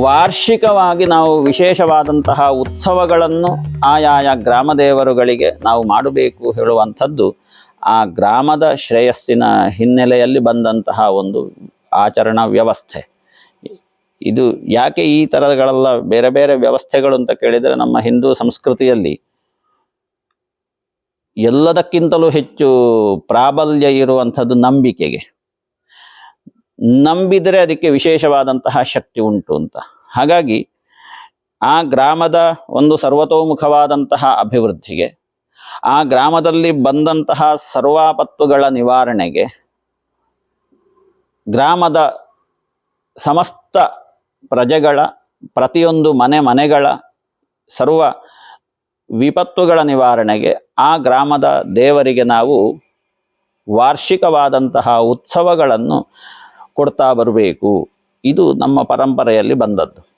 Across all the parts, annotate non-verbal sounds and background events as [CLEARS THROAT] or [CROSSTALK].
ವಾರ್ಷಿಕವಾಗಿ ನಾವು ವಿಶೇಷವಾದಂತಹ ಉತ್ಸವಗಳನ್ನು ಆಯಾಯ ಗ್ರಾಮ ದೇವರುಗಳಿಗೆ ನಾವು ಮಾಡಬೇಕು ಹೇಳುವಂಥದ್ದು ಆ ಗ್ರಾಮದ ಶ್ರೇಯಸ್ಸಿನ ಹಿನ್ನೆಲೆಯಲ್ಲಿ ಬಂದಂತಹ ಒಂದು ಆಚರಣಾ ವ್ಯವಸ್ಥೆ. ಇದು ಯಾಕೆ ಈ ಥರಗಳೆಲ್ಲ ಬೇರೆ ಬೇರೆ ವ್ಯವಸ್ಥೆಗಳು ಅಂತ ಕೇಳಿದರೆ ನಮ್ಮ ಹಿಂದೂ ಸಂಸ್ಕೃತಿಯಲ್ಲಿ ಎಲ್ಲದಕ್ಕಿಂತಲೂ ಹೆಚ್ಚು ಪ್ರಾಬಲ್ಯ ಇರುವಂಥದ್ದು ನಂಬಿಕೆಗೆ. ನಂಬಿದರೆ ಅದಕ್ಕೆ ವಿಶೇಷವಾದಂತಹ ಶಕ್ತಿ ಉಂಟು ಅಂತ. ಹಾಗಾಗಿ ಆ ಗ್ರಾಮದ ಒಂದು ಸರ್ವತೋಮುಖವಾದಂತಹ ಅಭಿವೃದ್ಧಿಗೆ ಆ ಗ್ರಾಮದಲ್ಲಿ ಬಂದಂತಹ ಸರ್ವಾಪತ್ತುಗಳ ನಿವಾರಣೆಗೆ ಗ್ರಾಮದ ಸಮಸ್ತ ಪ್ರಜೆಗಳ, ಪ್ರತಿಯೊಂದು ಮನೆ ಮನೆಗಳ ಸರ್ವ ವಿಪತ್ತುಗಳ ನಿವಾರಣೆಗೆ ಆ ಗ್ರಾಮದ ದೇವರಿಗೆ ನಾವು ವಾರ್ಷಿಕವಾದಂತಹ ಉತ್ಸವಗಳನ್ನು ಕೊಡ್ತಾ ಬರಬೇಕು. ಇದು ನಮ್ಮ ಪರಂಪರೆಯಲ್ಲಿ ಬಂದದ್ದು.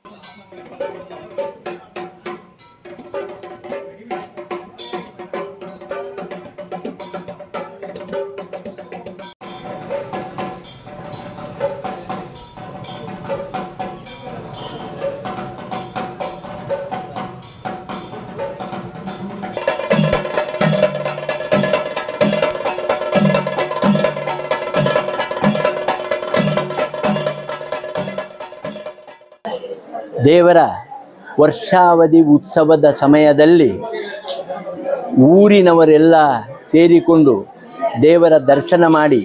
ದೇವರ ವರ್ಷಾವಧಿ ಉತ್ಸವದ ಸಮಯದಲ್ಲಿ ಊರಿನವರೆಲ್ಲ ಸೇರಿಕೊಂಡು ದೇವರ ದರ್ಶನ ಮಾಡಿ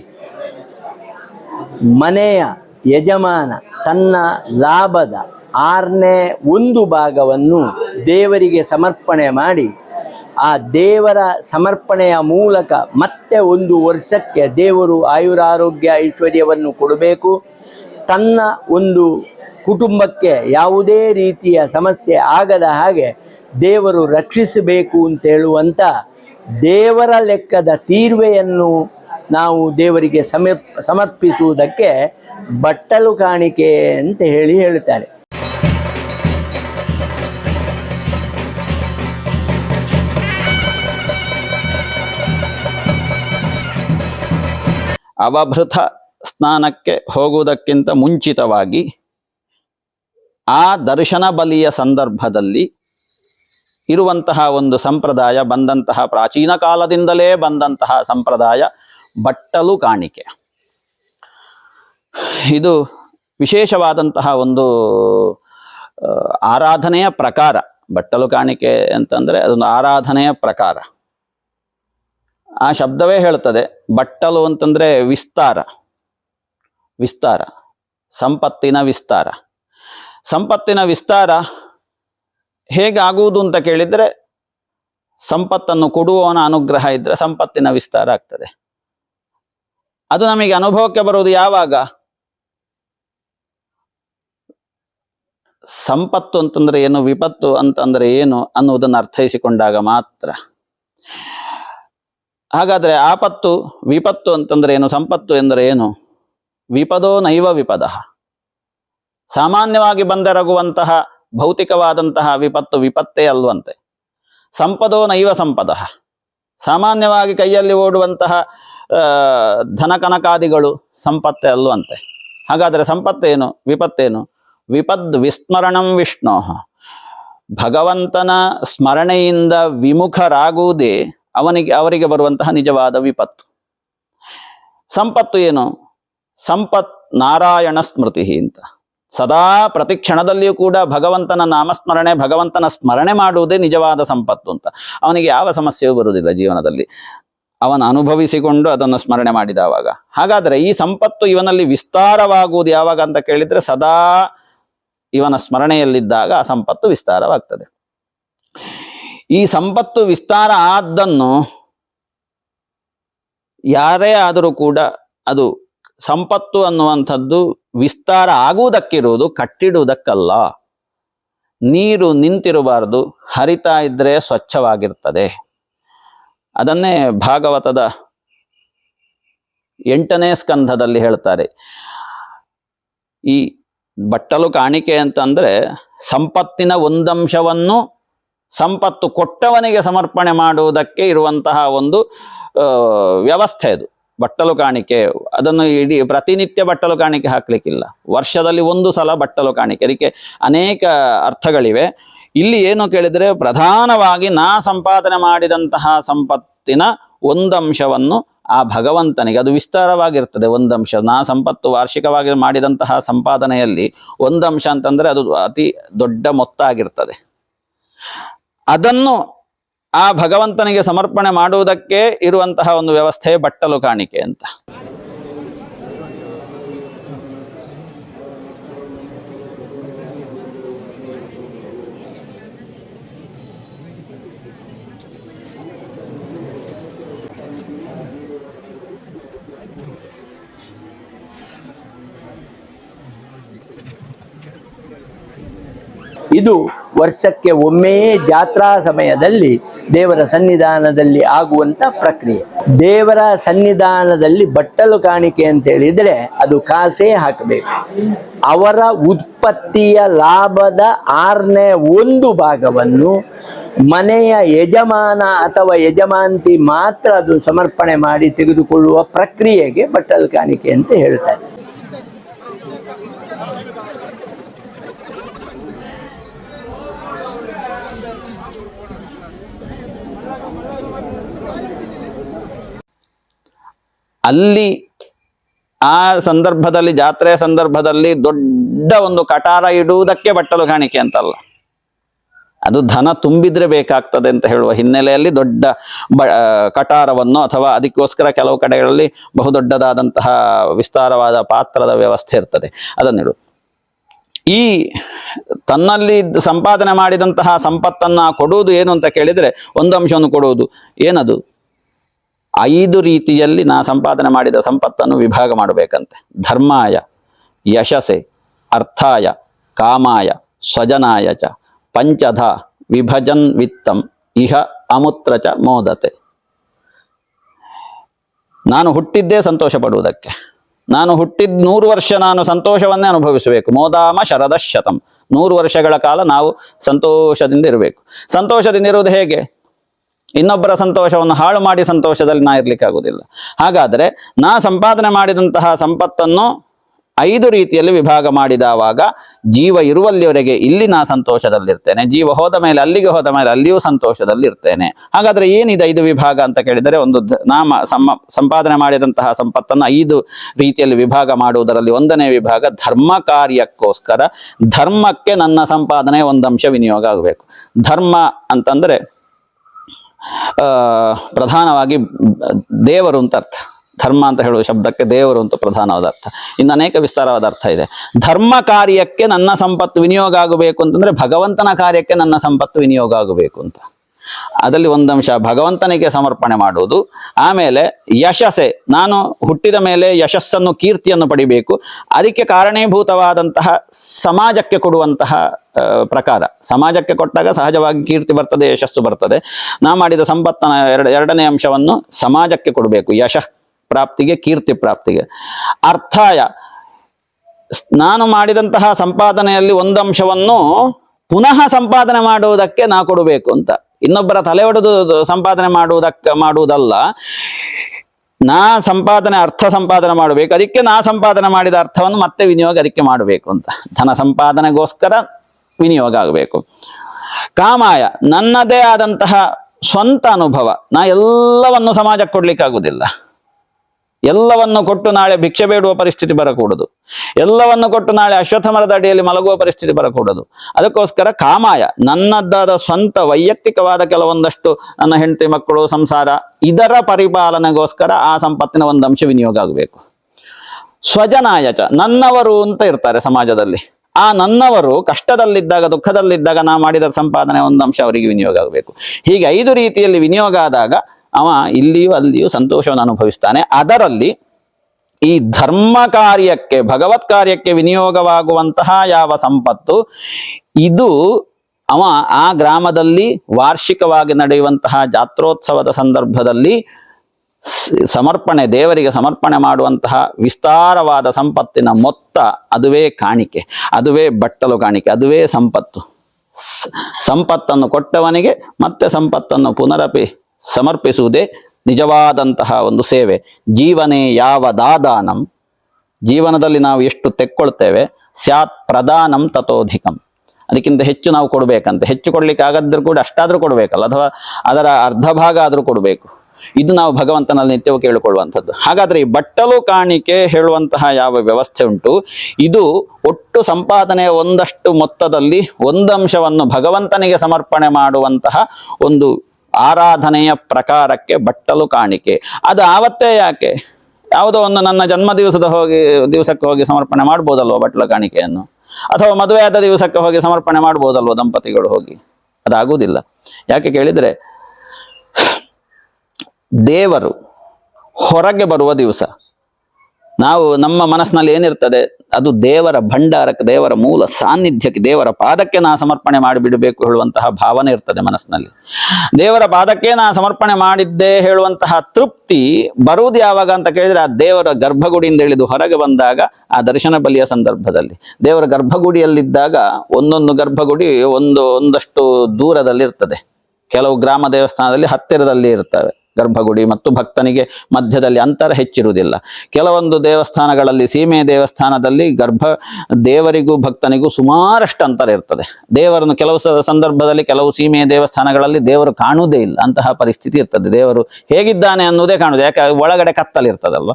ಮನೆಯ ಯಜಮಾನ ತನ್ನ ಲಾಭದ ಆರನೇ ಒಂದು ಭಾಗವನ್ನು ದೇವರಿಗೆ ಸಮರ್ಪಣೆ ಮಾಡಿ, ಆ ದೇವರ ಸಮರ್ಪಣೆಯ ಮೂಲಕ ಮತ್ತೆ ಒಂದು ವರ್ಷಕ್ಕೆ ದೇವರು ಆಯುರಾರೋಗ್ಯ ಐಶ್ವರ್ಯವನ್ನು ಕೊಡಬೇಕು. ತನ್ನ ಒಂದು ಕುಟುಂಬಕ್ಕೆ ಯಾವುದೇ ರೀತಿಯ ಸಮಸ್ಯೆ ಆಗದ ಹಾಗೆ ದೇವರು ರಕ್ಷಿಸಬೇಕು ಅಂತ ಹೇಳುವಂಥ ದೇವರ ಲೆಕ್ಕದ ತೀರ್ವೆಯನ್ನು ನಾವು ದೇವರಿಗೆ ಸಮರ್ಪ ಸಮರ್ಪಿಸುವುದಕ್ಕೆ ಬಟ್ಟಲು ಕಾಣಿಕೆ ಅಂತ ಹೇಳಿ ಹೇಳ್ತಾರೆ ಅವಭೃತ ಸ್ನಾನಕ್ಕೆ ಹೋಗುವುದಕ್ಕಿಂತ ಮುಂಚಿತವಾಗಿ ಆ ದರ್ಶನ ಬಲಿಯ ಸಂದರ್ಭದಲ್ಲಿ ಇರುವಂತಹ ಒಂದು ಸಂಪ್ರದಾಯ, ಬಂದಂತಹ ಪ್ರಾಚೀನ ಕಾಲದಿಂದಲೇ ಬಂದಂತಹ ಸಂಪ್ರದಾಯ ಬಟ್ಟಲು ಕಾಣಿಕೆ. ಇದು ವಿಶೇಷವಾದಂತಹ ಒಂದು ಆರಾಧನೆಯ ಪ್ರಕಾರ, ಬಟ್ಟಲು ಕಾಣಿಕೆ ಅಂತಂದರೆ ಅದೊಂದು ಆರಾಧನೆಯ ಪ್ರಕಾರ. ಆ ಶಬ್ದವೇ ಹೇಳ್ತದೆ, ಬಟ್ಟಲು ಅಂತಂದರೆ ವಿಸ್ತಾರ. ವಿಸ್ತಾರ, ಸಂಪತ್ತಿನ ವಿಸ್ತಾರ. ಸಂಪತ್ತಿನ ವಿಸ್ತಾರ ಹೇಗಾಗುವುದು ಅಂತ ಕೇಳಿದ್ರೆ, ಸಂಪತ್ತನ್ನು ಕೊಡುವವನ ಅನುಗ್ರಹ ಇದ್ದರೆ ಸಂಪತ್ತಿನ ವಿಸ್ತಾರ ಆಗ್ತದೆ. ಅದು ನಮಗೆ ಅನುಭವಕ್ಕೆ ಬರುವುದು ಯಾವಾಗ? ಸಂಪತ್ತು ಅಂತಂದ್ರೆ ಏನು, ವಿಪತ್ತು ಅಂತಂದ್ರೆ ಏನು ಅನ್ನುವುದನ್ನು ಅರ್ಥೈಸಿಕೊಂಡಾಗ ಮಾತ್ರ. ಹಾಗಾದ್ರೆ ಆಪತ್ತು, ವಿಪತ್ತು ಅಂತಂದ್ರೆ ಏನು, ಸಂಪತ್ತು ಎಂದರೆ ಏನು? ವಿಪದೋ ನೈವ ವಿಪದ. ಸಾಮಾನ್ಯವಾಗಿ ಬಂದೆರಗುವಂತಹ ಭೌತಿಕವಾದಂತಹ ವಿಪತ್ತು ವಿಪತ್ತೇ ಅಲ್ವಂತೆ. ಸಂಪದೋ ನೈವ ಸಂಪದ. ಸಾಮಾನ್ಯವಾಗಿ ಕೈಯಲ್ಲಿ ಓಡುವಂತಹ ಧನಕನಕಾದಿಗಳು ಸಂಪತ್ತೆ ಸಂಪತ್ತೇ ಅಲ್ವಂತೆ. ಹಾಗಾದರೆ ಸಂಪತ್ತೇನು? ವಿಪತ್ತೇನು? ವಿಪದ್ ವಿಸ್ಮರಣಂ ವಿಷ್ಣೋ. ಭಗವಂತನ ಸ್ಮರಣೆಯಿಂದ ವಿಮುಖರಾಗುವುದೇ ಅವನಿಗೆ, ಅವರಿಗೆ ಬರುವಂತಹ ನಿಜವಾದ ವಿಪತ್ತು. ಸಂಪತ್ತು ಏನು? ಸಂಪತ್ ನಾರಾಯಣ ಸ್ಮೃತಿ ಅಂತ. ಸದಾ ಪ್ರತಿ ಕ್ಷಣದಲ್ಲಿಯೂ ಕೂಡ ಭಗವಂತನ ನಾಮಸ್ಮರಣೆ, ಭಗವಂತನ ಸ್ಮರಣೆ ಮಾಡುವುದೇ ನಿಜವಾದ ಸಂಪತ್ತು ಅಂತ. ಅವನಿಗೆ ಯಾವ ಸಮಸ್ಯೆಯೂ ಬರುವುದಿಲ್ಲ ಜೀವನದಲ್ಲಿ. ಅವನು ಅನುಭವಿಸಿಕೊಂಡು ಅದನ್ನು ಸ್ಮರಣೆ ಮಾಡಿದವಾಗ. ಹಾಗಾದರೆ ಈ ಸಂಪತ್ತು ಇವನಲ್ಲಿ ವಿಸ್ತಾರವಾಗುವುದು ಯಾವಾಗ ಅಂತ ಕೇಳಿದ್ರೆ ಸದಾ ಇವನ ಸ್ಮರಣೆಯಲ್ಲಿದ್ದಾಗ ಆ ಸಂಪತ್ತು ವಿಸ್ತಾರವಾಗ್ತದೆ. ಈ ಸಂಪತ್ತು ವಿಸ್ತಾರ ಆದ್ದನ್ನು ಯಾರೇ ಆದರೂ ಕೂಡ ಅದು ಸಂಪತ್ತು ಅನ್ನುವಂಥದ್ದು ವಿಸ್ತಾರ ಆಗುವುದಕ್ಕಿರುವುದು ಕಟ್ಟಿಡುವುದಕ್ಕಲ್ಲ. ನೀರು ನಿಂತಿರಬಾರದು, ಹರಿತಾ ಇದ್ರೆ ಸ್ವಚ್ಛವಾಗಿರ್ತದೆ. ಅದನ್ನೇ ಭಾಗವತದ ಎಂಟನೇ ಸ್ಕಂಧದಲ್ಲಿ ಹೇಳ್ತಾರೆ. ಈ ಬಟ್ಟಲು ಕಾಣಿಕೆ ಅಂತಂದ್ರೆ ಸಂಪತ್ತಿನ ಒಂದಂಶವನ್ನು ಸಂಪತ್ತು ಕೊಟ್ಟವನಿಗೆ ಸಮರ್ಪಣೆ ಮಾಡುವುದಕ್ಕೆ ಇರುವಂತಹ ಒಂದು ವ್ಯವಸ್ಥೆ ಅದು. ಬಟ್ಟಲು ಕಾಣಿಕೆ, ಅದನ್ನು ಇಡೀ ಪ್ರತಿನಿತ್ಯ ಬಟ್ಟಲು ಕಾಣಿಕೆ ಹಾಕ್ಲಿಕ್ಕಿಲ್ಲ. ವರ್ಷದಲ್ಲಿ ಒಂದು ಸಲ ಬಟ್ಟಲು ಕಾಣಿಕೆ. ಅದಕ್ಕೆ ಅನೇಕ ಅರ್ಥಗಳಿವೆ. ಇಲ್ಲಿ ಏನು ಕೇಳಿದರೆ, ಪ್ರಧಾನವಾಗಿ ನಾ ಸಂಪಾದನೆ ಮಾಡಿದಂತಹ ಸಂಪತ್ತಿನ ಒಂದಂಶವನ್ನು ಆ ಭಗವಂತನಿಗೆ, ಅದು ವಿಸ್ತಾರವಾಗಿರ್ತದೆ ಒಂದಂಶ. ನಾ ಸಂಪತ್ತು ವಾರ್ಷಿಕವಾಗಿ ಮಾಡಿದಂತಹ ಸಂಪಾದನೆಯಲ್ಲಿ ಒಂದಂಶ ಅಂತಂದ್ರೆ ಅದು ಅತಿ ದೊಡ್ಡ ಮೊತ್ತ ಆಗಿರ್ತದೆ ಅದನ್ನು ಆ ಭಗವಂತನಿಗೆ ಸಮರ್ಪಣೆ ಮಾಡುವುದಕ್ಕೆ ಇರುವಂತಹ ಒಂದು ವ್ಯವಸ್ಥೆ ಬಟ್ಟಲು ಕಾಣಿಕೆ ಅಂತ. ಇದು ವರ್ಷಕ್ಕೆ ಒಮ್ಮೆಯೇ ಜಾತ್ರಾ ಸಮಯದಲ್ಲಿ ದೇವರ ಸನ್ನಿಧಾನದಲ್ಲಿ ಆಗುವಂತ ಪ್ರಕ್ರಿಯೆ. ದೇವರ ಸನ್ನಿಧಾನದಲ್ಲಿ ಬಟ್ಟಲು ಕಾಣಿಕೆ ಅಂತ ಹೇಳಿದ್ರೆ ಅದು ಕಾಸೇ ಹಾಕಬೇಕು. ಅವರ ಉತ್ಪತ್ತಿಯ ಲಾಭದ ಆರನೇ ಒಂದು ಭಾಗವನ್ನು ಮನೆಯ ಯಜಮಾನ ಅಥವಾ ಯಜಮಾಂತಿ ಮಾತ್ರ ಅದು ಸಮರ್ಪಣೆ ಮಾಡಿ ತೆಗೆದುಕೊಳ್ಳುವ ಪ್ರಕ್ರಿಯೆಗೆ ಬಟ್ಟಲು ಕಾಣಿಕೆ ಅಂತ ಹೇಳ್ತಾರೆ. ಅಲ್ಲಿ ಆ ಸಂದರ್ಭದಲ್ಲಿ, ಜಾತ್ರೆಯ ಸಂದರ್ಭದಲ್ಲಿ ದೊಡ್ಡ ಒಂದು ಕಟಾರ ಇಡುವುದಕ್ಕೆ ಬಟ್ಟಲು ಕಾಣಿಕೆ ಅಂತಲ್ಲ. ಅದು ಧನ ತುಂಬಿದ್ರೆ ಬೇಕಾಗ್ತದೆ ಅಂತ ಹೇಳುವ ಹಿನ್ನೆಲೆಯಲ್ಲಿ ದೊಡ್ಡ ಬ ಕಟಾರವನ್ನು ಅಥವಾ ಅದಕ್ಕೋಸ್ಕರ ಕೆಲವು ಕಡೆಗಳಲ್ಲಿ ಬಹುದೊಡ್ಡದಾದಂತಹ ವಿಸ್ತಾರವಾದ ಪಾತ್ರದ ವ್ಯವಸ್ಥೆ ಇರ್ತದೆ. ಅದನ್ನಿಡು ಈ ತನ್ನಲ್ಲಿ ಸಂಪಾದನೆ ಮಾಡಿದಂತಹ ಸಂಪತ್ತನ್ನು ಕೊಡುವುದು ಏನು ಅಂತ ಕೇಳಿದರೆ ಒಂದು ಅಂಶವನ್ನು ಕೊಡುವುದು. ಏನದು? ಐದು ರೀತಿಯಲ್ಲಿ ನಾ ಸಂಪಾದನೆ ಮಾಡಿದ ಸಂಪತ್ತನ್ನು ವಿಭಾಗ ಮಾಡಬೇಕಂತೆ. ಧರ್ಮಾಯ, ಯಶಸೆ, ಅರ್ಥಾಯ, ಕಾಮಾಯ, ಸ್ವಜನಾಯ ಚ, ಪಂಚಧ, ವಿಭಜನ್ ವಿತ್ತಂ, ಇಹ ಅಮೂತ್ರ ಚ ಮೋದತೆ. ನಾನು ಹುಟ್ಟಿದ್ದೇ ಸಂತೋಷ ಪಡುವುದಕ್ಕೆ ನಾನು ಹುಟ್ಟಿದ ನೂರು ವರ್ಷ ನಾನು ಸಂತೋಷವನ್ನೇ ಅನುಭವಿಸಬೇಕು. ಮೋದಾಮ ಶರದ ಶತಂ ನೂರು ವರ್ಷಗಳ ಕಾಲ ನಾವು ಸಂತೋಷದಿಂದ ಇರಬೇಕು. ಸಂತೋಷದಿಂದ ಇರುವುದು ಹೇಗೆ? ಇನ್ನೊಬ್ಬರ ಸಂತೋಷವನ್ನು ಹಾಳು ಮಾಡಿ ಸಂತೋಷದಲ್ಲಿ ನಾ ಇರ್ಲಿಕ್ಕೆ ಆಗುದಿಲ್ಲ. ಹಾಗಾದರೆ ನಾ ಸಂಪಾದನೆ ಮಾಡಿದಂತಹ ಸಂಪತ್ತನ್ನು ಐದು ರೀತಿಯಲ್ಲಿ ವಿಭಾಗ ಮಾಡಿದವಾಗ ಜೀವ ಇರುವಲ್ಲಿವರೆಗೆ ಇಲ್ಲಿ ನಾ ಸಂತೋಷದಲ್ಲಿರ್ತೇನೆ. ಜೀವ ಹೋದ ಮೇಲೆ ಅಲ್ಲಿಗೆ ಹೋದ ಮೇಲೆ ಅಲ್ಲಿಯೂ ಸಂತೋಷದಲ್ಲಿ ಇರ್ತೇನೆ ಹಾಗಾದ್ರೆ ಏನಿದೆ ಐದು ವಿಭಾಗ ಅಂತ ಕೇಳಿದರೆ ಒಂದು ನಾ ಸಂಪಾದನೆ ಮಾಡಿದಂತಹ ಸಂಪತ್ತನ್ನು ಐದು ರೀತಿಯಲ್ಲಿ ವಿಭಾಗ ಮಾಡುವುದರಲ್ಲಿ ಒಂದನೇ ವಿಭಾಗ ಧರ್ಮ ಕಾರ್ಯಕ್ಕೋಸ್ಕರ ಧರ್ಮಕ್ಕೆ ನನ್ನ ಸಂಪಾದನೆ ಒಂದು ಅಂಶ ವಿನಿಯೋಗ ಆಗಬೇಕು. ಧರ್ಮ ಅಂತಂದ್ರೆ ಪ್ರಧಾನವಾಗಿ ದೇವರು ಅಂತ ಅರ್ಥ. ಧರ್ಮ ಅಂತ ಹೇಳುವ ಶಬ್ದಕ್ಕೆ ದೇವರು ಅಂತ ಪ್ರಧಾನವಾದ ಅರ್ಥ. ಇನ್ನು ಅನೇಕ ವಿಸ್ತಾರವಾದ ಅರ್ಥ ಇದೆ. ಧರ್ಮ ಕಾರ್ಯಕ್ಕೆ ನನ್ನ ಸಂಪತ್ತು ವಿನಿಯೋಗ ಆಗಬೇಕು ಅಂತಂದರೆ ಭಗವಂತನ ಕಾರ್ಯಕ್ಕೆ ನನ್ನ ಸಂಪತ್ತು ವಿನಿಯೋಗ ಆಗಬೇಕು ಅಂತ. ಅದರಲ್ಲಿ ಒಂದಂಶ ಭಗವಂತನಿಗೆ ಸಮರ್ಪಣೆ ಮಾಡುವುದು. ಆಮೇಲೆ ಯಶಸ್ಸೆ ನಾನು ಹುಟ್ಟಿದ ಮೇಲೆ ಯಶಸ್ಸನ್ನು, ಕೀರ್ತಿಯನ್ನು ಪಡಿಬೇಕು. ಅದಕ್ಕೆ ಕಾರಣೀಭೂತವಾದಂತಹ ಸಮಾಜಕ್ಕೆ ಕೊಡುವಂತಹ ಪ್ರಕಾರ. ಸಮಾಜಕ್ಕೆ ಕೊಟ್ಟಾಗ ಸಹಜವಾಗಿ ಕೀರ್ತಿ ಬರ್ತದೆ, ಯಶಸ್ಸು ಬರ್ತದೆ. ನಾ ಮಾಡಿದ ಸಂಪತ್ತನ ಎರಡು, ಎರಡನೇ ಅಂಶವನ್ನು ಸಮಾಜಕ್ಕೆ ಕೊಡಬೇಕು. ಯಶಃ ಪ್ರಾಪ್ತಿಗೆ, ಕೀರ್ತಿ ಪ್ರಾಪ್ತಿಗೆ. ಅರ್ಥಾಯ, ನಾನು ಮಾಡಿದಂತಹ ಸಂಪಾದನೆಯಲ್ಲಿ ಒಂದಂಶವನ್ನು ಪುನಃ ಸಂಪಾದನೆ ಮಾಡುವುದಕ್ಕೆ ನಾ ಕೊಡಬೇಕು ಅಂತ. ಇನ್ನೊಬ್ಬರ ತಲೆ ಒಡೆದು ಸಂಪಾದನೆ ಮಾಡುವುದಕ್ಕೆ, ಮಾಡುವುದಲ್ಲ. ನಾ ಸಂಪಾದನೆ, ಅರ್ಥ ಸಂಪಾದನೆ ಮಾಡಬೇಕು. ಅದಕ್ಕೆ ನಾ ಸಂಪಾದನೆ ಮಾಡಿದ ಅರ್ಥವನ್ನು ಮತ್ತೆ ವಿನಿಯೋಗ ಅದಕ್ಕೆ ಮಾಡಬೇಕು ಅಂತ. ಧನ ಸಂಪಾದನೆಗೋಸ್ಕರ ವಿನಿಯೋಗ ಆಗಬೇಕು. ಕಾಮಾಯ, ನನ್ನದೇ ಆದಂತಹ ಸ್ವಂತ ಅನುಭವ. ನಾ ಎಲ್ಲವನ್ನು ಸಮಾಜಕ್ಕೆ ಕೊಡ್ಲಿಕ್ಕೆ ಆಗುದಿಲ್ಲ ಎಲ್ಲವನ್ನು ಕೊಟ್ಟು ನಾಳೆ ಭಿಕ್ಷೆ ಬೇಡುವ ಪರಿಸ್ಥಿತಿ ಬರಕೂಡದು. ಎಲ್ಲವನ್ನು ಕೊಟ್ಟು ನಾಳೆ ಅಶ್ವಥ ಮರದ ಅಡಿಯಲ್ಲಿ ಮಲಗುವ ಪರಿಸ್ಥಿತಿ ಬರಕೂಡದು. ಅದಕ್ಕೋಸ್ಕರ ಕಾಮಾಯ ನನ್ನದ್ದಾದ ಸ್ವಂತ ವೈಯಕ್ತಿಕವಾದ ಕೆಲವೊಂದಷ್ಟು ನನ್ನ ಹೆಂಡತಿ ಮಕ್ಕಳು, ಸಂಸಾರ, ಇದರ ಪರಿಪಾಲನೆಗೋಸ್ಕರ ಆ ಸಂಪತ್ತಿನ ಒಂದು ಅಂಶ ವಿನಿಯೋಗ ಆಗಬೇಕು. ಸ್ವಜನಾಯಚ, ನನ್ನವರು ಅಂತ ಇರ್ತಾರೆ ಸಮಾಜದಲ್ಲಿ. ಆ ನನ್ನವರು ಕಷ್ಟದಲ್ಲಿದ್ದಾಗ, ದುಃಖದಲ್ಲಿದ್ದಾಗ ನಾ ಮಾಡಿದ ಸಂಪಾದನೆ ಒಂದು ಅಂಶ ಅವರಿಗೆ ವಿನಿಯೋಗ ಆಗಬೇಕು. ಹೀಗೆ ಐದು ರೀತಿಯಲ್ಲಿ ವಿನಿಯೋಗ ಆದಾಗ ಅವ ಇಲ್ಲಿಯೂ ಅಲ್ಲಿಯೂ ಸಂತೋಷವನ್ನು ಅನುಭವಿಸ್ತಾನೆ. ಅದರಲ್ಲಿ ಈ ಧರ್ಮ ಕಾರ್ಯಕ್ಕೆ, ಭಗವತ್ ಕಾರ್ಯಕ್ಕೆ ವಿನಿಯೋಗವಾಗುವಂತಹ ಯಾವ ಸಂಪತ್ತು? ಇದು ಅವ ಆ ಗ್ರಾಮದಲ್ಲಿ ವಾರ್ಷಿಕವಾಗಿ ನಡೆಯುವಂತಹ ಜಾತ್ರೋತ್ಸವದ ಸಂದರ್ಭದಲ್ಲಿ ಸಮರ್ಪಣೆ, ದೇವರಿಗೆ ಸಮರ್ಪಣೆ ಮಾಡುವಂತಹ ವಿಸ್ತಾರವಾದ ಸಂಪತ್ತಿನ ಮೊತ್ತ ಅದುವೇ ಕಾಣಿಕೆ, ಅದುವೇ ಬಟ್ಟಲು ಕಾಣಿಕೆ, ಅದುವೇ ಸಂಪತ್ತು. ಸಂಪತ್ತನ್ನು ಕೊಟ್ಟವನಿಗೆ ಮತ್ತೆ ಸಂಪತ್ತನ್ನು ಪುನರಪಿ, ಸಮರ್ಪಿಸುವುದೇ ನಿಜವಾದಂತಹ ಒಂದು ಸೇವೆ. ಜೀವನೇ ಯಾವ ದಾದಾನಂ. ಜೀವನದಲ್ಲಿ ನಾವು ಎಷ್ಟು ತೆಕ್ಕೊಳ್ತೇವೆ. ಸ್ಯಾತ್ ಪ್ರಧಾನಂ ತಥೋಧಿಕಂ. ಅದಕ್ಕಿಂತ ಹೆಚ್ಚು ನಾವು ಕೊಡಬೇಕಂತೆ. ಹೆಚ್ಚು ಕೊಡಲಿಕ್ಕೆ ಆಗದ್ರೂ ಕೂಡ ಅಷ್ಟಾದರೂ ಕೊಡಬೇಕಲ್ಲ. ಅಥವಾ ಅದರ ಅರ್ಧ ಭಾಗ ಆದರೂ ಕೊಡಬೇಕು. ಇದು ನಾವು ಭಗವಂತನಲ್ಲಿ ನಿತ್ಯವೂ ಕೇಳಿಕೊಳ್ಳುವಂಥದ್ದು. ಹಾಗಾದರೆ ಈ ಬಟ್ಟಲು ಕಾಣಿಕೆ ಹೇಳುವಂತಹ ಯಾವ ವ್ಯವಸ್ಥೆ ಉಂಟು. ಇದು ಒಟ್ಟು ಸಂಪಾದನೆಯ ಒಂದಷ್ಟು ಮೊತ್ತದಲ್ಲಿ ಒಂದಂಶವನ್ನು ಭಗವಂತನಿಗೆ ಸಮರ್ಪಣೆ ಮಾಡುವಂತಹ ಒಂದು ಆರಾಧನೆಯ ಪ್ರಕಾರಕ್ಕೆ ಬಟ್ಟಲು ಕಾಣಿಕೆ. ಅದು ಆವತ್ತೇ ಯಾಕೆ? ಯಾವುದೋ ಒಂದು ನನ್ನ ಜನ್ಮ ದಿವಸದ ಹೋಗಿ, ದಿವಸಕ್ಕೆ ಹೋಗಿ ಸಮರ್ಪಣೆ ಮಾಡ್ಬೋದಲ್ವ ಬಟ್ಟಲು ಕಾಣಿಕೆಯನ್ನು? ಅಥವಾ ಮದುವೆಯಾದ ದಿವಸಕ್ಕೆ ಹೋಗಿ ಸಮರ್ಪಣೆ ಮಾಡ್ಬೋದಲ್ವ ದಂಪತಿಗಳು ಹೋಗಿ? ಅದಾಗುವುದಿಲ್ಲ. ಯಾಕೆ ಕೇಳಿದರೆ, ದೇವರು ಹೊರಗೆ ಬರುವ ದಿವಸ. ನಾವು ನಮ್ಮ ಮನಸ್ಸಿನಲ್ಲಿ ಏನಿರ್ತದೆ? ಅದು ದೇವರ ಭಂಡಾರಕ್ಕೆ, ದೇವರ ಮೂಲ ಸಾನ್ನಿಧ್ಯಕ್ಕೆ, ದೇವರ ಪಾದಕ್ಕೆ ನಾ ಸಮರ್ಪಣೆ ಮಾಡಿಬಿಡಬೇಕು ಹೇಳುವಂತಹ ಭಾವನೆ ಇರ್ತದೆ ಮನಸ್ಸಿನಲ್ಲಿ. ದೇವರ ಪಾದಕ್ಕೆ ನಾ ಸಮರ್ಪಣೆ ಮಾಡಿದ್ದೆ ಹೇಳುವಂತಹ ತೃಪ್ತಿ ಬರುವುದು ಯಾವಾಗ ಅಂತ ಕೇಳಿದ್ರೆ, ಆ ದೇವರ ಗರ್ಭಗುಡಿಯಿಂದ ಇಳಿದು ಹೊರಗೆ ಬಂದಾಗ, ಆ ದರ್ಶನ ಬಲಿಯ ಸಂದರ್ಭದಲ್ಲಿ. ದೇವರ ಗರ್ಭಗುಡಿಯಲ್ಲಿದ್ದಾಗ ಒಂದೊಂದು ಗರ್ಭಗುಡಿ ಒಂದು, ಒಂದಷ್ಟು ದೂರದಲ್ಲಿ ಇರ್ತದೆ ಕೆಲವು ಗ್ರಾಮ ದೇವಸ್ಥಾನದಲ್ಲಿ ಹತ್ತಿರದಲ್ಲಿ ಇರ್ತವೆ. ಗರ್ಭಗುಡಿ ಮತ್ತು ಭಕ್ತನಿಗೆ ಮಧ್ಯದಲ್ಲಿ ಅಂತರ ಹೆಚ್ಚಿರುವುದಿಲ್ಲ. ಕೆಲವೊಂದು ದೇವಸ್ಥಾನಗಳಲ್ಲಿ ಸೀಮೆ ದೇವಸ್ಥಾನದಲ್ಲಿ ಗರ್ಭ ದೇವರಿಗೂ ಭಕ್ತನಿಗೂ ಸುಮಾರಷ್ಟು ಅಂತರ ಇರ್ತದೆ. ದೇವರನ್ನು ಕೆಲವು ಸಂದರ್ಭದಲ್ಲಿ ಕೆಲವು ಸೀಮೆಯ ದೇವಸ್ಥಾನಗಳಲ್ಲಿ ದೇವರು ಕಾಣುವುದೇ ಇಲ್ಲ. ಅಂತಹ ಪರಿಸ್ಥಿತಿ ಇರ್ತದೆ. ದೇವರು ಹೇಗಿದ್ದಾನೆ ಅನ್ನುವುದೇ ಕಾಣುವುದು ಯಾಕೆ? ಒಳಗಡೆ ಕತ್ತಲಿರ್ತದಲ್ವ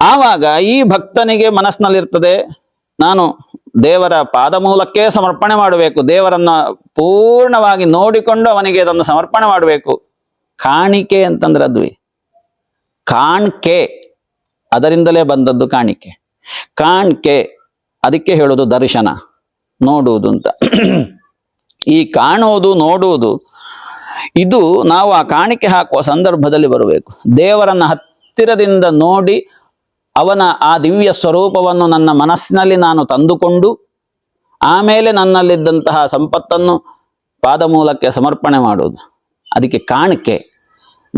ಆವಾಗ ಈ ಭಕ್ತನಿಗೆ ಮನಸ್ಸಿನಲ್ಲಿರ್ತದೆ, ನಾನು ದೇವರ ಪಾದ ಮೂಲಕ್ಕೆ ಸಮರ್ಪಣೆ ಮಾಡಬೇಕು. ದೇವರನ್ನ ಪೂರ್ಣವಾಗಿ ನೋಡಿಕೊಂಡು ಅವನಿಗೆ ಅದನ್ನು ಸಮರ್ಪಣೆ ಮಾಡಬೇಕು. ಕಾಣಿಕೆ ಅಂತಂದ್ರೆ ಅದ್ವಿ. ಕಾಣ್ಕೆ, ಅದರಿಂದಲೇ ಬಂದದ್ದು ಕಾಣಿಕೆ. ಕಾಣ್ಕೆ, ಅದಕ್ಕೆ ಹೇಳೋದು ದರ್ಶನ, ನೋಡುವುದು ಅಂತ. ಈ ಕಾಣುವುದು, ನೋಡುವುದು, ಇದು ನಾವು ಆ ಕಾಣಿಕೆ ಹಾಕುವ ಸಂದರ್ಭದಲ್ಲಿ ಬರಬೇಕು. ದೇವರನ್ನ ಹತ್ತಿರದಿಂದ ನೋಡಿ ಅವನ ಆ ದಿವ್ಯ ಸ್ವರೂಪವನ್ನು ನನ್ನ ಮನಸ್ಸಿನಲ್ಲಿ ನಾನು ತಂದುಕೊಂಡು, ಆಮೇಲೆ ನನ್ನಲ್ಲಿದ್ದಂತಹ ಸಂಪತ್ತನ್ನು ಪಾದ ಮೂಲಕ್ಕೆ ಸಮರ್ಪಣೆ ಮಾಡುವುದು. ಅದಕ್ಕೆ ಕಾಣಿಕೆ.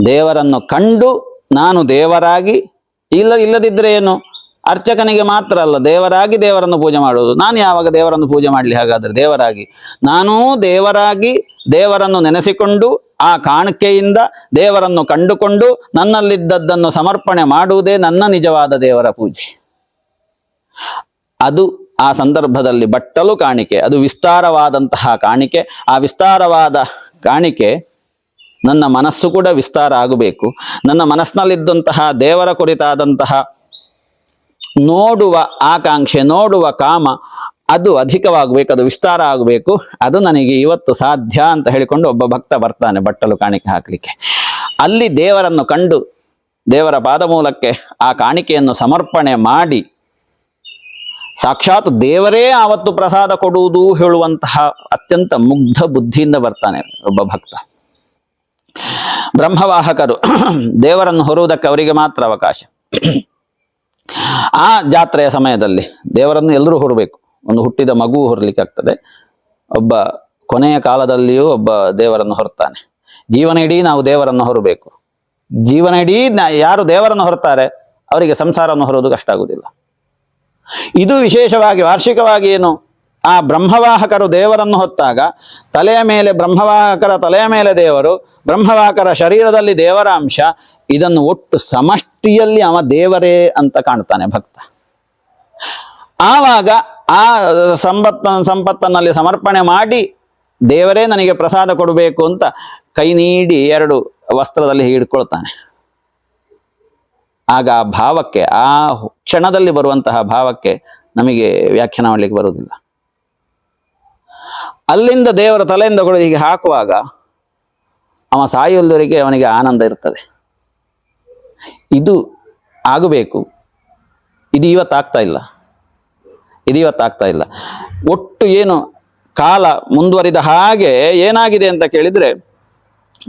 ದೇವರನ್ನು ಕಂಡು ನಾನು ದೇವರಾಗಿ ಇಲ್ಲ ಇಲ್ಲದಿದ್ದರೆ ಏನು? ಅರ್ಚಕನಿಗೆ ಮಾತ್ರ ಅಲ್ಲ, ದೇವರಾಗಿ ದೇವರನ್ನು ಪೂಜೆ ಮಾಡುವುದು. ನಾನು ಯಾವಾಗ ದೇವರನ್ನು ಪೂಜೆ ಮಾಡಲಿ ಹಾಗಾದರೆ? ದೇವರಾಗಿ. ನಾನೂ ದೇವರಾಗಿ ದೇವರನ್ನು ನೆನೆಸಿಕೊಂಡು ಆ ಕಾಣಿಕೆಯಿಂದ ದೇವರನ್ನು ಕಂಡುಕೊಂಡು ನನ್ನಲ್ಲಿದ್ದದ್ದನ್ನು ಸಮರ್ಪಣೆ ಮಾಡುವುದೇ ನನ್ನ ನಿಜವಾದ ದೇವರ ಪೂಜೆ. ಅದು ಆ ಸಂದರ್ಭದಲ್ಲಿ ಬಟ್ಟಲು ಕಾಣಿಕೆ. ಅದು ವಿಸ್ತಾರವಾದಂತಹ ಕಾಣಿಕೆ. ಆ ವಿಸ್ತಾರವಾದ ಕಾಣಿಕೆ ನನ್ನ ಮನಸ್ಸು ಕೂಡ ವಿಸ್ತಾರ ಆಗಬೇಕು. ನನ್ನ ಮನಸ್ಸಿನಲ್ಲಿದ್ದಂತಹ ದೇವರ ಕುರಿತಾದಂತಹ ನೋಡುವ ಆಕಾಂಕ್ಷೆ, ನೋಡುವ ಕಾಮ ಅದು ಅಧಿಕವಾಗಬೇಕು, ಅದು ವಿಸ್ತಾರ ಆಗಬೇಕು. ಅದು ನನಗೆ ಇವತ್ತು ಸಾಧ್ಯ ಅಂತ ಹೇಳಿಕೊಂಡು ಒಬ್ಬ ಭಕ್ತ ಬರ್ತಾನೆ ಬಟ್ಟಲು ಕಾಣಿಕೆ ಹಾಕಲಿಕ್ಕೆ. ಅಲ್ಲಿ ದೇವರನ್ನು ಕಂಡು ದೇವರ ಪಾದಮೂಲಕ್ಕೆ ಆ ಕಾಣಿಕೆಯನ್ನು ಸಮರ್ಪಣೆ ಮಾಡಿ ಸಾಕ್ಷಾತ್ ದೇವರೇ ಆವತ್ತು ಪ್ರಸಾದ ಕೊಡುವುದು ಹೇಳುವಂತಹ ಅತ್ಯಂತ ಮುಗ್ಧ ಬುದ್ಧಿಯಿಂದ ಬರ್ತಾನೆ ಒಬ್ಬ ಭಕ್ತ. ಬ್ರಹ್ಮವಾಹಕರು [CLEARS THROAT] ದೇವರನ್ನು ಹೊರುವುದಕ್ಕೆ ಅವರಿಗೆ ಮಾತ್ರ ಅವಕಾಶ. ಆ ಜಾತ್ರೆಯ ಸಮಯದಲ್ಲಿ ದೇವರನ್ನು ಎಲ್ಲರೂ ಹೊರಬೇಕು. ಒಂದು ಹುಟ್ಟಿದ ಮಗು ಹೊರಲಿಕ್ಕೆ ಆಗ್ತದೆ. ಒಬ್ಬ ಕೊನೆಯ ಕಾಲದಲ್ಲಿಯೂ ಒಬ್ಬ ದೇವರನ್ನು ಹೊರತಾನೆ. ಜೀವನ ಇಡೀ ನಾವು ದೇವರನ್ನು ಹೊರಬೇಕು. ಜೀವನ ಇಡೀ ಯಾರು ದೇವರನ್ನು ಹೊರತಾರೆ, ಅವರಿಗೆ ಸಂಸಾರವನ್ನು ಹೊರೋದು ಕಷ್ಟ ಆಗುವುದಿಲ್ಲ. ಇದು ವಿಶೇಷವಾಗಿ ವಾರ್ಷಿಕವಾಗಿ ಏನು? ಆ ಬ್ರಹ್ಮವಾಹಕರು ದೇವರನ್ನು ಹೊತ್ತಾಗ ತಲೆಯ ಮೇಲೆ ಬ್ರಹ್ಮವಾಹಕರ ತಲೆಯ ಮೇಲೆ ದೇವರು, ಬ್ರಹ್ಮವಾಹಕರ ಶರೀರದಲ್ಲಿ ದೇವರ ಅಂಶ ಇದನ್ನು ಒಟ್ಟು ಸಮಷ್ಟಿಯಲ್ಲಿ ಅವ ದೇವರೇ ಅಂತ ಕಾಣ್ತಾನೆ ಭಕ್ತ. ಆವಾಗ ಆ ಸಂಪತ್ತ ಸಂಪತ್ತನ್ನಲ್ಲಿ ಸಮರ್ಪಣೆ ಮಾಡಿ ದೇವರೇ ನನಗೆ ಪ್ರಸಾದ ಕೊಡಬೇಕು ಅಂತ ಕೈ ನೀಡಿ ಎರಡು ವಸ್ತ್ರದಲ್ಲಿ ಹಿಡ್ಕೊಳ್ತಾನೆ. ಆಗ ಆ ಭಾವಕ್ಕೆ, ಆ ಕ್ಷಣದಲ್ಲಿ ಬರುವಂತಹ ಭಾವಕ್ಕೆ ನಮಗೆ ವ್ಯಾಖ್ಯಾನ ಮಾಡಲಿಕ್ಕೆ ಬರುವುದಿಲ್ಲ. ಅಲ್ಲಿಂದ ದೇವರ ತಲೆಯಿಂದ ಕೂಡ ಹೀಗೆ ಹಾಕುವಾಗ ಅವ ಸಾಯುವವರೆಗೆ ಅವನಿಗೆ ಆನಂದ ಇರ್ತದೆ. ಇದು ಆಗಬೇಕು. ಇದು ಇವತ್ತಾಗ್ತಾ ಇಲ್ಲ. ಇದು ಇವತ್ತಾಗ್ತಾ ಇಲ್ಲ. ಒಟ್ಟು ಏನು ಕಾಲ ಮುಂದುವರಿದ ಹಾಗೆ ಏನಾಗಿದೆ ಅಂತ ಕೇಳಿದರೆ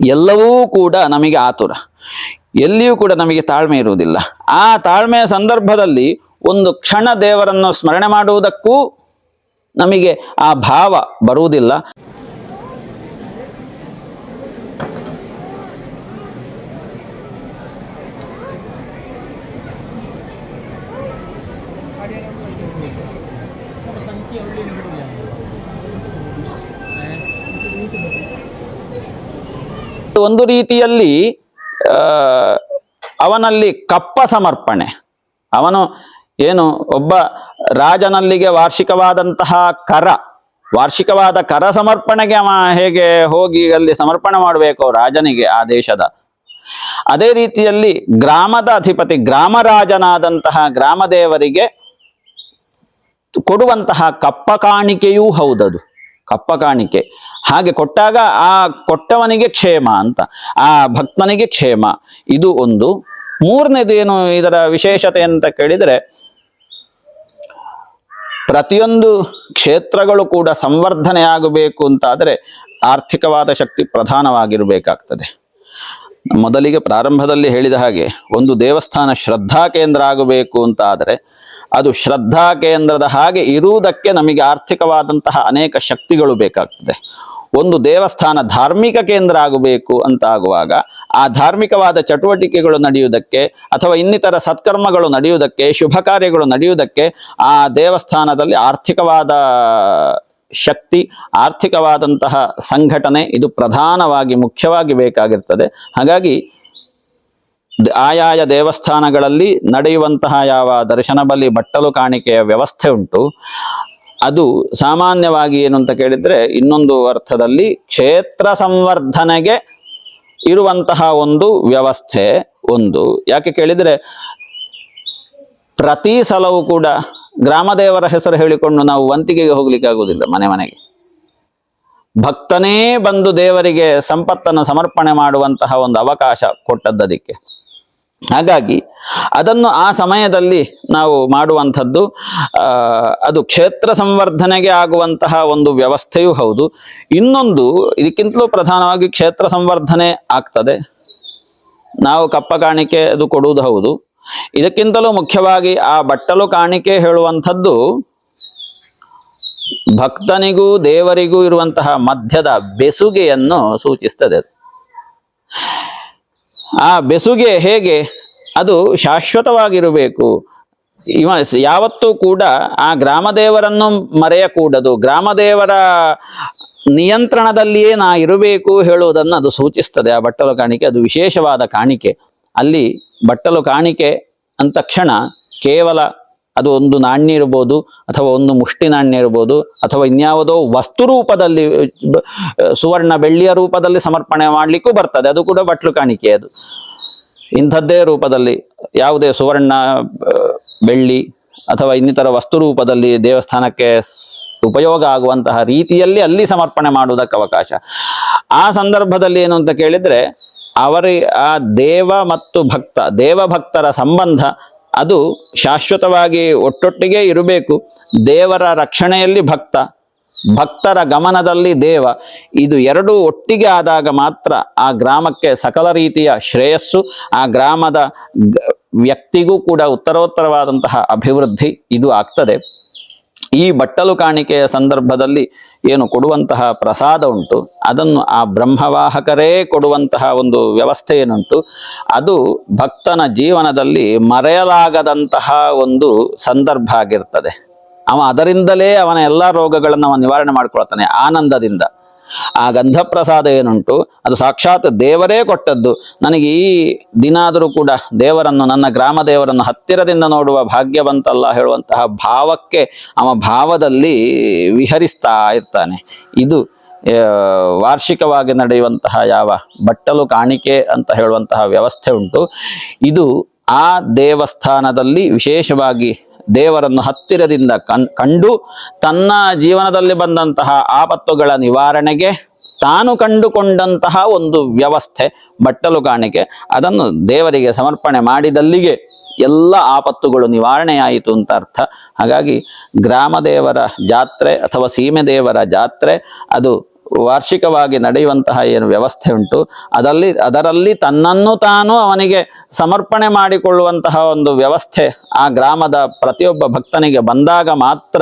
ಎಲ್ಲವೂ ಕೂಡ ನಮಗೆ ಆತುರ. ಎಲ್ಲಿಯೂ ಕೂಡ ನಮಗೆ ತಾಳ್ಮೆ ಇರುವುದಿಲ್ಲ. ಆ ತಾಳ್ಮೆಯ ಸಂದರ್ಭದಲ್ಲಿ ಒಂದು ಕ್ಷಣ ದೇವರನ್ನು ಸ್ಮರಣೆ ಮಾಡುವುದಕ್ಕೂ ನಮಗೆ ಆ ಭಾವ ಬರುವುದಿಲ್ಲ. ಒಂದು ರೀತಿಯಲ್ಲಿ ಅವನಲ್ಲಿ ಕಪ್ಪ ಸಮರ್ಪಣೆ. ಅವನು ಏನು, ಒಬ್ಬ ರಾಜನಲ್ಲಿಗೆ ವಾರ್ಷಿಕವಾದಂತಹ ಕರ, ವಾರ್ಷಿಕವಾದ ಕರ ಸಮರ್ಪಣೆಗೆ ಅವ ಹೇಗೆ ಹೋಗಿ ಅಲ್ಲಿ ಸಮರ್ಪಣೆ ಮಾಡಬೇಕು ರಾಜನಿಗೆ ಆ ದೇಶದ? ಅದೇ ರೀತಿಯಲ್ಲಿ ಗ್ರಾಮದ ಅಧಿಪತಿ, ಗ್ರಾಮರಾಜನಾದಂತಹ ಗ್ರಾಮದೇವರಿಗೆ ಕೊಡುವಂತಹ ಕಪ್ಪ ಕಾಣಿಕೆಯೂ ಹೌದದು, ಕಪ್ಪ ಕಾಣಿಕೆ. ಹಾಗೆ ಕೊಟ್ಟಾಗ ಆ ಕೊಟ್ಟವನಿಗೆ ಕ್ಷೇಮ ಅಂತ, ಆ ಭಕ್ತನಿಗೆ ಕ್ಷೇಮ. ಇದು ಒಂದು. ಮೂರನೇದು ಏನು ಇದರ ವಿಶೇಷತೆ ಅಂತ ಕೇಳಿದರೆ ಪ್ರತಿಯೊಂದು ಕ್ಷೇತ್ರಗಳು ಕೂಡ ಸಂವರ್ಧನೆ ಆಗಬೇಕು ಅಂತಾದರೆ ಆರ್ಥಿಕವಾದ ಶಕ್ತಿ ಪ್ರಧಾನವಾಗಿರಬೇಕಾಗ್ತದೆ. ಮೊದಲಿಗೆ ಪ್ರಾರಂಭದಲ್ಲಿ ಹೇಳಿದ ಹಾಗೆ ಒಂದು ದೇವಸ್ಥಾನ ಶ್ರದ್ಧಾ ಕೇಂದ್ರ ಆಗಬೇಕು ಅಂತ ಆದರೆ ಅದು ಶ್ರದ್ಧಾ ಕೇಂದ್ರದ ಹಾಗೆ ಇರುವುದಕ್ಕೆ ನಮಗೆ ಆರ್ಥಿಕವಾದಂತಹ ಅನೇಕ ಶಕ್ತಿಗಳು ಬೇಕಾಗ್ತದೆ. ಒಂದು ದೇವಸ್ಥಾನ ಧಾರ್ಮಿಕ ಕೇಂದ್ರ ಆಗಬೇಕು ಅಂತ ಆಗುವಾಗ ಆ ಧಾರ್ಮಿಕವಾದ ಚಟುವಟಿಕೆಗಳು ನಡೆಯುವುದಕ್ಕೆ ಅಥವಾ ಇನ್ನಿತರ ಸತ್ಕರ್ಮಗಳು ನಡೆಯುವುದಕ್ಕೆ, ಶುಭ ಕಾರ್ಯಗಳು ನಡೆಯುವುದಕ್ಕೆ ಆ ದೇವಸ್ಥಾನದಲ್ಲಿ ಆರ್ಥಿಕವಾದ ಶಕ್ತಿ, ಆರ್ಥಿಕವಾದಂತಹ ಸಂಘಟನೆ ಇದು ಪ್ರಧಾನವಾಗಿ ಮುಖ್ಯವಾಗಿ ಬೇಕಾಗಿರ್ತದೆ. ಹಾಗಾಗಿ ಆಯಾಯ ದೇವಸ್ಥಾನಗಳಲ್ಲಿ ನಡೆಯುವಂತಹ ಯಾವ ದರ್ಶನ ಬಲಿ ಬಟ್ಟಲು ಕಾಣಿಕೆಯ ವ್ಯವಸ್ಥೆ ಉಂಟು. ಅದು ಸಾಮಾನ್ಯವಾಗಿ ಏನು ಅಂತ ಕೇಳಿದರೆ ಇನ್ನೊಂದು ಅರ್ಥದಲ್ಲಿ ಕ್ಷೇತ್ರ ಸಂವರ್ಧನೆಗೆ ಇರುವಂತಹ ಒಂದು ವ್ಯವಸ್ಥೆ ಒಂದು. ಯಾಕೆ ಕೇಳಿದರೆ, ಪ್ರತಿ ಸಲವೂ ಕೂಡ ಗ್ರಾಮದೇವರ ಹೆಸರು ಹೇಳಿಕೊಂಡು ನಾವು ವಂತಿಗೆಗೆ ಹೋಗ್ಲಿಕ್ಕೆ ಆಗುವುದಿಲ್ಲ ಮನೆ ಮನೆಗೆ. ಭಕ್ತನೇ ಬಂದು ದೇವರಿಗೆ ಸಂಪತ್ತನ್ನು ಸಮರ್ಪಣೆ ಮಾಡುವಂತಹ ಒಂದು ಅವಕಾಶ ಕೊಟ್ಟದ್ದದಕ್ಕೆ. ಹಾಗಾಗಿ ಅದನ್ನು ಆ ಸಮಯದಲ್ಲಿ ನಾವು ಮಾಡುವಂಥದ್ದು ಅದು ಕ್ಷೇತ್ರ ಸಂವರ್ಧನೆಗೆ ಆಗುವಂತಹ ಒಂದು ವ್ಯವಸ್ಥೆಯೂ ಹೌದು. ಇನ್ನೊಂದು, ಇದಕ್ಕಿಂತಲೂ ಪ್ರಧಾನವಾಗಿ ಕ್ಷೇತ್ರ ಸಂವರ್ಧನೆ ಆಗ್ತದೆ. ನಾವು ಕಪ್ಪ ಕಾಣಿಕೆ ಅದು ಕೊಡುವುದು ಹೌದು. ಇದಕ್ಕಿಂತಲೂ ಮುಖ್ಯವಾಗಿ ಆ ಬಟ್ಟಲು ಕಾಣಿಕೆ ಹೇಳುವಂಥದ್ದು, ಭಕ್ತನಿಗೂ ದೇವರಿಗೂ ಇರುವಂತಹ ಮಧ್ಯದ ಬೆಸುಗೆಯನ್ನು ಸೂಚಿಸ್ತದೆ ಆ ಬೆಸುಗೆ ಹೇಗೆ? ಅದು ಶಾಶ್ವತವಾಗಿರಬೇಕು. ಇವ ಯಾವತ್ತೂ ಕೂಡ ಆ ಗ್ರಾಮದೇವರನ್ನು ಮರೆಯಕೂಡದು. ಗ್ರಾಮದೇವರ ನಿಯಂತ್ರಣದಲ್ಲಿಯೇ ನಾ ಇರಬೇಕು ಹೇಳುವುದನ್ನು ಅದು ಸೂಚಿಸ್ತದೆ. ಆ ಬಟ್ಟಲು ಕಾಣಿಕೆ ಅದು ವಿಶೇಷವಾದ ಕಾಣಿಕೆ. ಅಲ್ಲಿ ಬಟ್ಟಲು ಕಾಣಿಕೆ ಅಂತಕ್ಷಣ ಕೇವಲ ಅದು ಒಂದು ನಾಣ್ಯ ಇರ್ಬೋದು, ಅಥವಾ ಒಂದು ಮುಷ್ಟಿ ನಾಣ್ಯ ಇರ್ಬೋದು, ಅಥವಾ ಇನ್ಯಾವುದೋ ವಸ್ತು ರೂಪದಲ್ಲಿ ಸುವರ್ಣ ಬೆಳ್ಳಿಯ ರೂಪದಲ್ಲಿ ಸಮರ್ಪಣೆ ಮಾಡಲಿಕ್ಕೂ ಬರ್ತದೆ. ಅದು ಕೂಡ ಬಟ್ಲು ಕಾಣಿಕೆ ಅದು. ಇಂಥದ್ದೇ ರೂಪದಲ್ಲಿ, ಯಾವುದೇ ಸುವರ್ಣ ಬೆಳ್ಳಿ, ಅಥವಾ ಇನ್ನಿತರ ವಸ್ತು ರೂಪದಲ್ಲಿ ದೇವಸ್ಥಾನಕ್ಕೆ ಉಪಯೋಗ ಆಗುವಂತಹ ರೀತಿಯಲ್ಲಿ ಅಲ್ಲಿ ಸಮರ್ಪಣೆ ಮಾಡುವುದಕ್ಕೆ ಅವಕಾಶ. ಆ ಸಂದರ್ಭದಲ್ಲಿ ಏನು ಅಂತ ಕೇಳಿದರೆ, ಅವರಿ, ಆ ದೇವ ಮತ್ತು ಭಕ್ತ, ದೇವಭಕ್ತರ ಸಂಬಂಧ ಅದು ಶಾಶ್ವತವಾಗಿ ಒಟ್ಟೊಟ್ಟಿಗೆ ಇರಬೇಕು. ದೇವರ ರಕ್ಷಣೆಯಲ್ಲಿ ಭಕ್ತ, ಭಕ್ತರ ಗಮನದಲ್ಲಿ ದೇವ. ಇದು ಎರಡು ಒಟ್ಟಿಗೆ ಆದಾಗ ಮಾತ್ರ ಆ ಗ್ರಾಮಕ್ಕೆ ಸಕಲ ರೀತಿಯ ಶ್ರೇಯಸ್ಸು, ಆ ಗ್ರಾಮದ ವ್ಯಕ್ತಿಗೂ ಕೂಡ ಉತ್ತರೋತ್ತರವಾದಂತಹ ಅಭಿವೃದ್ಧಿ ಇದು ಆಗ್ತದೆ. ಈ ಬಟ್ಟಲು ಕಾಣಿಕೆಯ ಸಂದರ್ಭದಲ್ಲಿ ಏನು ಕೊಡುವಂತಹ ಪ್ರಸಾದ ಉಂಟು, ಅದನ್ನು ಆ ಬ್ರಹ್ಮವಾಹಕರೇ ಕೊಡುವಂತಹ ಒಂದು ವ್ಯವಸ್ಥೆ ಏನುಂಟು, ಅದು ಭಕ್ತನ ಜೀವನದಲ್ಲಿ ಮರೆಯಲಾಗದಂತಹ ಒಂದು ಸಂದರ್ಭ ಆಗಿರ್ತದೆ. ಅವ ಅದರಿಂದಲೇ ಅವನ ಎಲ್ಲ ರೋಗಗಳನ್ನು ಅವನು ನಿವಾರಣೆ ಮಾಡ್ಕೊಳ್ತಾನೆ, ಆನಂದದಿಂದ. ಆ ಗಂಧ ಪ್ರಸಾದ ಏನುಂಟು, ಅದು ಸಾಕ್ಷಾತ್ ದೇವರೇ ಕೊಟ್ಟದ್ದು. ನನಗೆ ಈ ದಿನ ಆದರೂ ಕೂಡ ದೇವರನ್ನು, ನನ್ನ ಗ್ರಾಮ ದೇವರನ್ನು ಹತ್ತಿರದಿಂದ ನೋಡುವ ಭಾಗ್ಯ ಬಂತಲ್ಲ ಹೇಳುವಂತಹ ಭಾವಕ್ಕೆ ಅವ ಭಾವದಲ್ಲಿ ವಿಹರಿಸ್ತಾ ಇರ್ತಾನೆ. ಇದು ವಾರ್ಷಿಕವಾಗಿ ನಡೆಯುವಂತಹ ಯಾವ ಬಟ್ಟಲು ಕಾಣಿಕೆ ಅಂತ ಹೇಳುವಂತಹ ವ್ಯವಸ್ಥೆ ಉಂಟು. ಇದು ಆ ದೇವಸ್ಥಾನದಲ್ಲಿ ವಿಶೇಷವಾಗಿ ದೇವರನ್ನು ಹತ್ತಿರದಿಂದ ಕಂಡು ತನ್ನ ಜೀವನದಲ್ಲಿ ಬಂದಂತಹ ಆಪತ್ತುಗಳ ನಿವಾರಣೆಗೆ ತಾನು ಕಂಡುಕೊಂಡಂತಹ ಒಂದು ವ್ಯವಸ್ಥೆ, ಬಟ್ಟಲು ಕಾಣಿಕೆ, ಅದನ್ನು ದೇವರಿಗೆ ಸಮರ್ಪಣೆ ಮಾಡಿದಲ್ಲಿಗೆ ಎಲ್ಲ ಆಪತ್ತುಗಳು ನಿವಾರಣೆಯಾಯಿತು ಅಂತ ಅರ್ಥ. ಹಾಗಾಗಿ ಗ್ರಾಮ ದೇವರ ಜಾತ್ರೆ ಅಥವಾ ಸೀಮೆ ದೇವರ ಜಾತ್ರೆ ಅದು ವಾರ್ಷಿಕವಾಗಿ ನಡೆಯುವಂತಹ ಏನು ವ್ಯವಸ್ಥೆ ಉಂಟು ಅದರಲ್ಲಿ ಅದರಲ್ಲಿ ತನ್ನನ್ನು ತಾನು ಅವನಿಗೆ ಸಮರ್ಪಣೆ ಮಾಡಿಕೊಳ್ಳುವಂತಹ ಒಂದು ವ್ಯವಸ್ಥೆ ಆ ಗ್ರಾಮದ ಪ್ರತಿಯೊಬ್ಬ ಭಕ್ತನಿಗೆ ಬಂದಾಗ ಮಾತ್ರ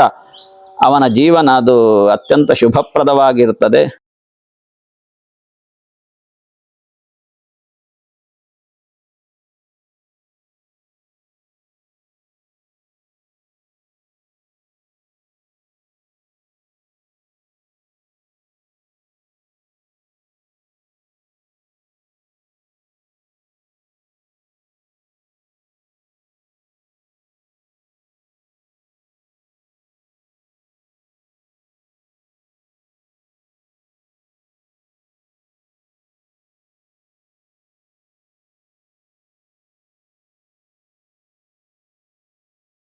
ಅವನ ಜೀವನ ಅದು ಅತ್ಯಂತ ಶುಭಪ್ರದವಾಗಿರುತ್ತದೆ.